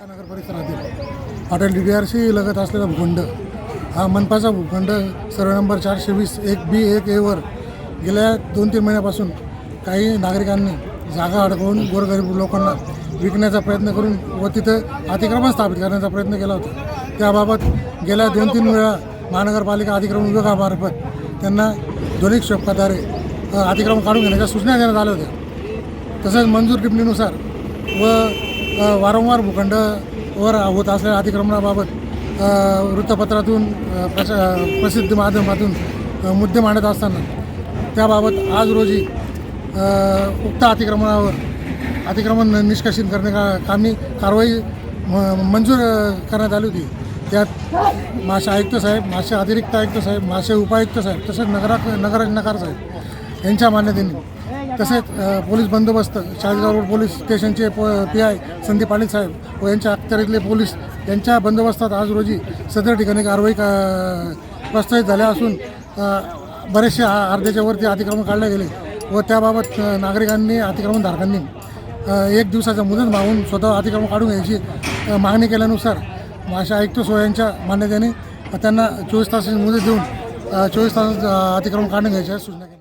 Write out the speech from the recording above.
Hotel D D R C लगत असलेला भूखंड. हा मनपाचा भूखंड सर्व नंबर चारशे वीस एक बी एक एवर गेल्या दोन तीन महिन्यापासून काही नागरिकांनी जागा अडकवून गोरगरीब लोकांना विकण्याचा प्रयत्न करून व तिथं अतिक्रमण स्थापित करण्याचा प्रयत्न केला होता. त्याबाबत गेल्या दोन तीन वेळा महानगरपालिका अतिक्रमण विभागामार्फत त्यांना ध्वनिक शोकाद्वारे अतिक्रमण काढून घेण्याच्या सूचना देण्यात आल्या होत्या. तसंच मंजूर टिप्पणीनुसार व वारंवार भूखंड वर होत असलेल्या अतिक्रमणाबाबत वृत्तपत्रातून प्रशा प्रसिद्ध माध्यमातून मुद्दे मांडत असताना त्याबाबत आज रोजी उक्त अतिक्रमणावर अतिक्रमण निष्कासित करणे का कामी कारवाई म- मंजूर करण्यात आली होती. त्यात मासे आयुक्त साहेब मासे अतिरिक्त आयुक्त साहेब मासे उपायुक्त साहेब तसेच नगरा नगर साहेब यांच्या मान्यतेने तसेच पोलीस बंदोबस्त चाळीसगाव रोड पोलीस स्टेशनचे प पी आय संदीप पाटील साहेब व यांच्या अखत्यारीतले पोलीस यांच्या बंदोबस्तात आज रोजी सदर ठिकाणी कारवाई का प्रस्तावित झाल्या असून बरेचसे अर्ध्याच्या वरती अतिक्रमण काढले गेले व त्याबाबत नागरिकांनी अतिक्रमणधारकांनी एक दिवसाचा मुदत मागून स्वतः अतिक्रमण काढून घ्यायची मागणी केल्यानुसार माशा आयुक्त सोयांच्या मान्यतेने त्यांना चोवीस तासाची मुदत देऊन चोवीस तास अतिक्रमण काढून घ्यायच्या सूचना केल्या